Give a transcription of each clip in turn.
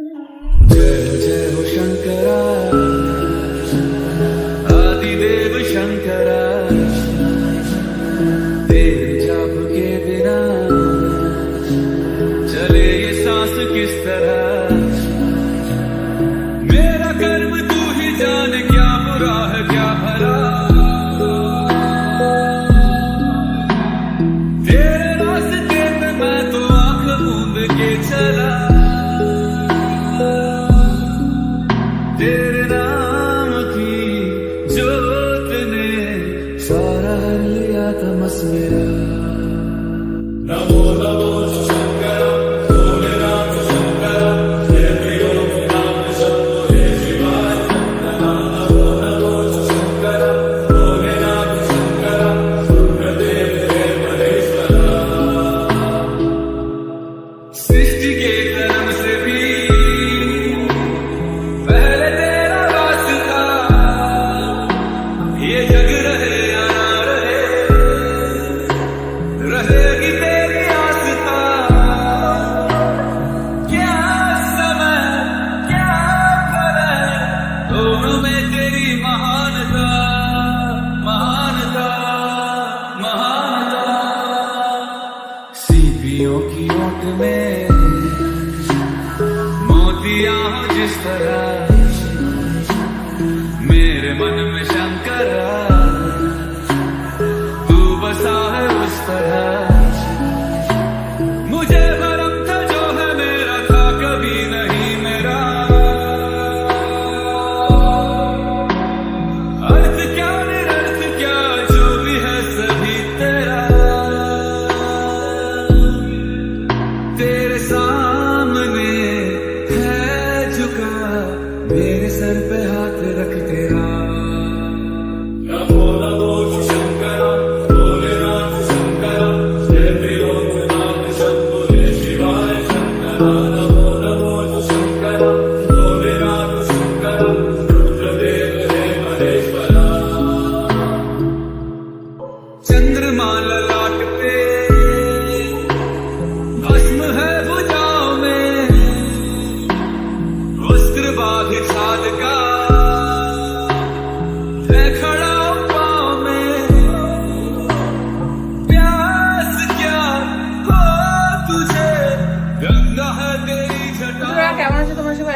जय जय हो Shankara. Lia Tamasmira. Namor, Namor, Shah.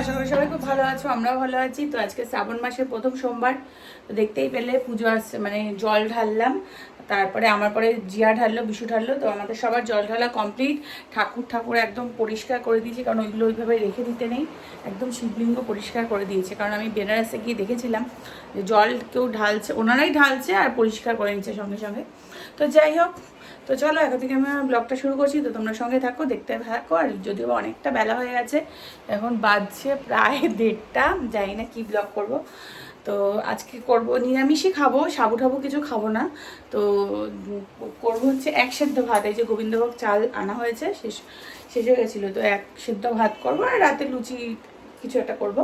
আশা করি সবাই খুব ভালো আছো, আমরাও ভালো আছি। তো আজকে শ্রাবণ মাসের প্রথম সোমবার, তো দেখতেই পেলে পুজো আসছে মানে জল ঢাললাম। তারপরে আমার পরে জিয়া ঢাললো, বিশু ঢাললো, তো আমাদের সবার জল ঢালা কমপ্লিট ঠাকুর ঠাকুর একদম পরিষ্কার করে দিয়েছে, কারণ ওইগুলো ওইভাবে রেখে দিতে নেই। একদম শিবলিঙ্গ পরিষ্কার করে দিয়েছে, কারণ আমি বেনারসে গিয়ে দেখেছিলাম যে জল কেউ ঢালছে, ওনারাই ঢালছে আর পরিষ্কার করে নিচ্ছে সঙ্গে সঙ্গে। তো যাই হোক, তো চলো এখন থেকে আমি ব্লগটা শুরু করছি, তো তোমরা সঙ্গে থাকো, দেখতে থাকো, আর যদিও অনেকটা বেলা হয়ে গেছে, এখন বাজছে প্রায় দেড়টা, জানি না কি ব্লগ করব। তো আজকে করব, নিরামিষই খাব, সাবু ঠাবু কিছু খাব না। তো করব হচ্ছে এক সেদ্ধ ভাত, এই যে গোবিন্দভোগ চাল আনা হয়েছে, শেষ শেষ হয়ে গেছিল, তো এক সেদ্ধ ভাত করব আর রাতে লুচি কিছু একটা করব।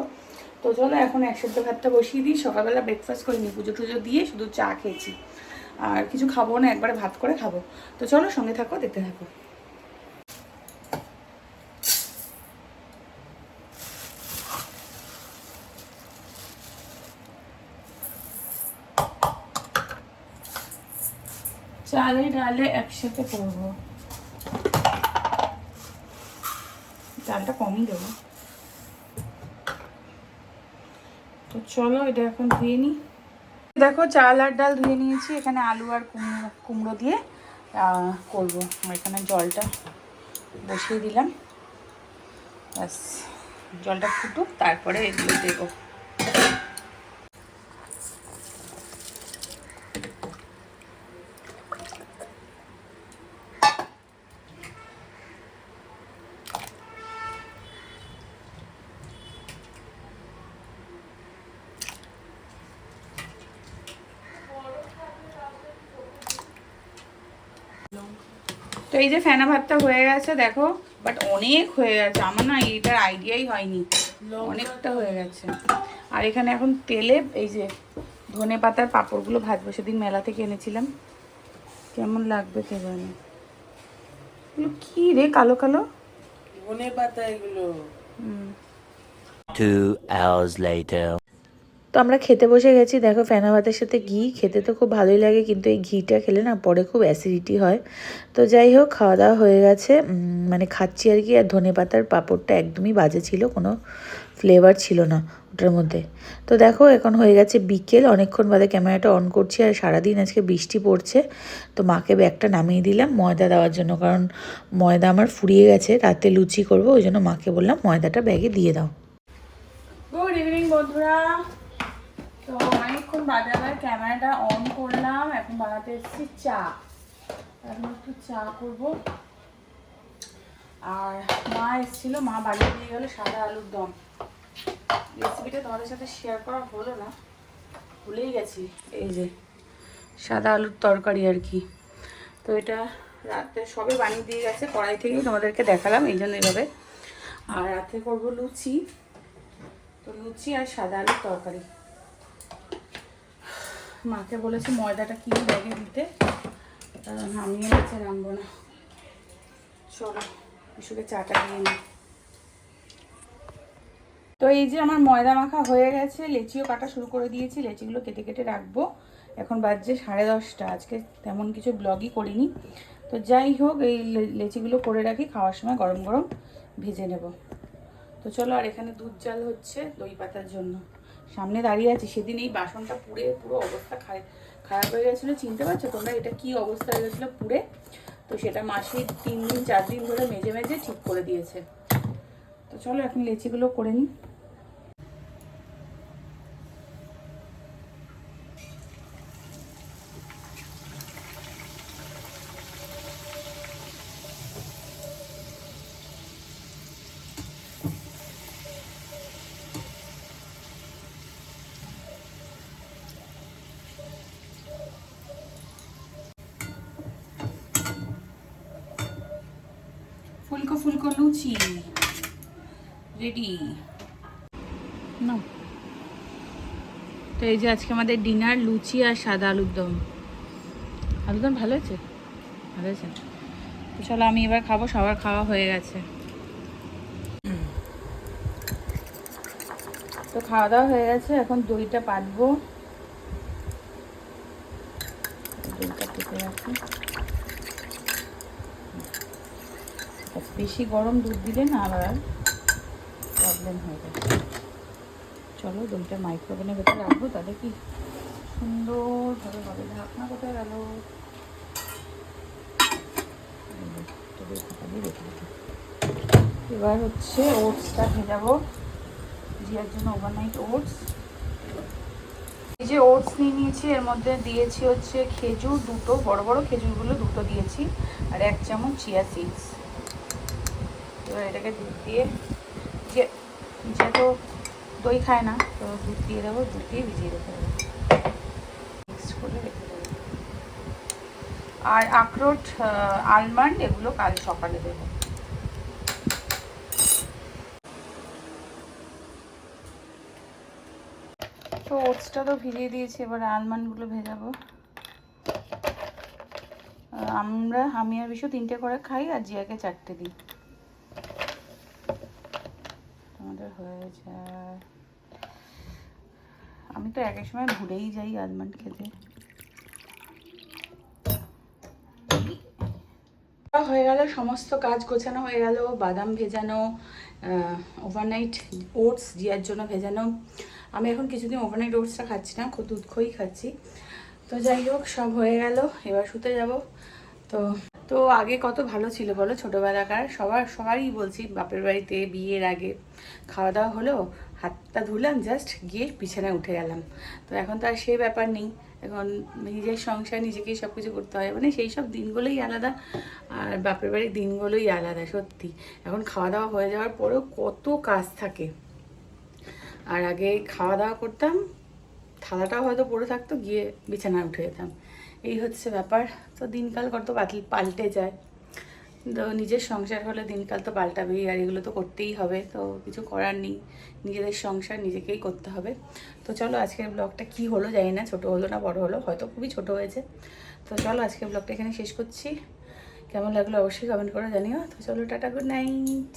তো চলো এখন এক সেদ্ধ ভাতটা বসিয়ে দিই, সকালবেলা ব্রেকফাস্ট করিনি পুজো টুজো দিয়ে শুধু চা খেয়েছি। আর কিছু খাব না, একবারে ভাত করে খাব। তো চলো সঙ্গে থাকো, দেখতে থাকো। চালে ডালে একসাথে করব। চালটা কমই দেবো। তো চলো এটা এখন ধুয়ে নিই। দেখো চাল আর ডাল ধুয়ে নিয়েছি, এখানে আলু আর কুমড়ো কুমড়ো দিয়ে করব। এখানে জলটা বসিয়ে দিলাম। ব্যাস, জলটা ফুটুক, তারপরে এগুলো দেবো। এই যে ফেনা ভাতটা হয়ে গেছে দেখো বাট অনেক হয়ে গেছে। আমার না এইটার আইডিয়াই হয়নি। অনেকটা হয়ে গেছে। আর এখানে এখন তেলে এই যে ধনে পাতার পাঁপড়গুলো ভাজবো সেদিন মেলা থেকে এনেছিলাম। কেমন লাগবে কে জানে? এগুলো কি রে কালো কালো? ধনে পাতা এগুলো। হুম। Two hours later. তো আমরা খেতে বসে গেছি। দেখো ফেনা ভাতের সাথে ঘি, খেতে তো খুব ভালোই লাগে, কিন্তু এই ঘিটা খেলে না পরে খুব অ্যাসিডিটি হয়। তো যাই হোক খাওয়া দাওয়া হয়ে গেছে। মানে খাচ্ছি আর কি, আর ধনে পাতার পাঁপড়টা একদমই বাজে ছিল, কোনো ফ্লেভার ছিল না ওটার মধ্যে। তো দেখো, এখন হয়ে গেছে বিকেল, অনেকক্ষণ বাদে ক্যামেরাটা অন করছি, আর সারাদিন আজকে বৃষ্টি পড়ছে। তো মাকে ব্যাগটা নামিয়ে দিলাম ময়দা দেওয়ার জন্য, কারণ ময়দা আমার ফুরিয়ে গেছে, রাতে লুচি করব, ওই জন্য মাকে বললাম ময়দাটা ব্যাগে দিয়ে দাও। গুড ইভিনিং বন্ধুরা। তো অনেকক্ষণ বাদে আবার ক্যামেরাটা অন করলাম, এখন বানাতে এসেছি চা। এখন একটু চা করব। আর মা এসেছিল, মা বানিয়ে দিয়ে গেলো সাদা আলুর দম। রেসিপিটা তোমাদের সাথে শেয়ার করা হলো না, ভুলেই গেছি। এই যে, সাদা আলুর তরকারি আর কি। তো এটা রাতে সবে বানিয়ে দিয়ে গেছে, কড়াই থেকেই তোমাদেরকে দেখালাম, এই জন্য এইভাবে আর রাতে করব লুচি। তো লুচি আর সাদা আলুর তরকারি। মাকে বলেছি ময়দাটা কিনে ব্যাগে দিতে? কারণ আমি নিচে নামবো না। চলো ইস্যুকে চাটা দিয়ে নিই। তো এই যে আমার ময়দা মাখা হয়ে গেছে, লেচিও কাটা শুরু করে দিয়েছি, লেচিগুলো কেটে কেটে রাখব। এখন বাজছে সাড়ে দশটা, আজকে তেমন কিছু ব্লগই করিনি। তো যাই হোক, এই লেচিগুলো করে রাখি, খাওয়ার সময় গরম গরম ভেজে নেব। তো চলো, আর এখানে দুধ জাল হচ্ছে দই পাতার জন্য। সামনে দাঁড়িয়ে আছি, সেদিন এই বাসনটা পুড়ে পুরো অবস্থা খারাপ খারাপ হয়ে গেছিল, চিনতে পারছ তোমরা এটা কি অবস্থা হয়ে গেছিল পুড়ে? তো সেটা মাসি তিন দিন, চার দিন ধরে মেজে মেজে ঠিক করে দিয়েছে। তো চলো এখন লেচিগুলো করে নিই। ফুলকো ফুলকো লুচি। রেডি না তো এই যে আজকে আমাদের ডিনার লুচি আর সাদা আলুর দম। আলুর দম ভালো আছে ভালো আছে তো চলো আমি এবার খাব, সবার খাওয়া হয়ে গেছে। তো খাওয়া দাওয়া হয়ে গেছে, এখন দইটা পাতবো। দইটা পেতে রাখি বেশি গরম দুধ দিলে না আবার প্রবলেম হয়ে যাবে চলো দইটা মাইক্রোওভেনের ভেতরে রাখব, তাহলে কি সুন্দরভাবে হবে। ঢাকনা কোথায় গেল? এবার হচ্ছে ওটসটা ভেজাবো জিয়ার জন্য ওভারনাইট ওটস এই যে ওটস নিয়ে নিয়েছি, এর মধ্যে দিয়েছি হচ্ছে খেজুর দুটো, বড় বড় খেজুরগুলো দুটো দিয়েছি। আর এক চামচ চিয়া সিডস এবার এটাকে দুধ দিয়ে যে যে তো দই খায় না, তো দুধ দিয়ে দেবো, দুধ দিয়ে ভিজিয়ে দেবো। মিক্সড করে রেখে দেবো। আর আখরোট আলমন্ড এগুলো কাল সকালে দেবো। তো ওটসটা তো ভিজিয়ে দিয়েছি, এবার আলমন্ডগুলো ভেজাবো। আমরা আমি আর বিশু তিনটে করে খাই আর জিয়াকে চারটে দিই আমাদের হয়ে যায়। আমি তো এক সময় ভুলেই যাই আলমন্ড খেতে। হয়ে গেল, সমস্ত কাজ গোছানো হয়ে গেল, বাদাম ভেজানো ওভারনাইট ওটস জিয়ার জন্য ভেজানো। আমি এখন কিছুদিন ওভারনাইট ওটসটা খাচ্ছি না খুব দুধ খই খাচ্ছি। তো যাই হোক, সব হয়ে গেল, এবার শুতে যাব। তো তো আগে কত ভালো ছিল বলো? ছোটোবেলাকার সবার, সবারই বলছি বাপের বাড়িতে বিয়ের আগে খাওয়া দাওয়া হলো, হাতটা ধুলাম জাস্ট গিয়ে বিছানায় উঠে গেলাম। তো এখন তো আর সেই ব্যাপার নেই। এখন নিজের সংসার, নিজেকেই সব কিছু করতে হয়। মানে সেই সব দিনগুলোই আলাদা আর বাপের বাড়ির দিনগুলোই আলাদা, সত্যি। এখন খাওয়া দাওয়া হয়ে যাওয়ার পরেও কত কাজ থাকে। আর আগে খাওয়া দাওয়া করতাম, থালাটাও হয়তো পড়ে থাকতো, গিয়ে বিছানায় উঠে যেতাম। এই হচ্ছে ব্যাপার। তো দিনকাল কত পাল্ট- পাল্টে যায়। তো নিজের সংসার হলে দিনকাল তো পাল্টাবেই, আর এগুলো তো করতেই হবে। তো কিছু করার নেই। নিজেদের সংসার নিজেকেই করতে হবে। তো চলো আজকের ব্লগটা কি হলো জানি না, ছোটো হলো না, বড় হলো, হয়তো খুবই ছোট হয়েছে। তো চলো আজকের ব্লগটা এখানে শেষ করছি। কেমন লাগল অবশ্যই কমেন্ট করে জানিও। তো চলো টাটা গুড নাইট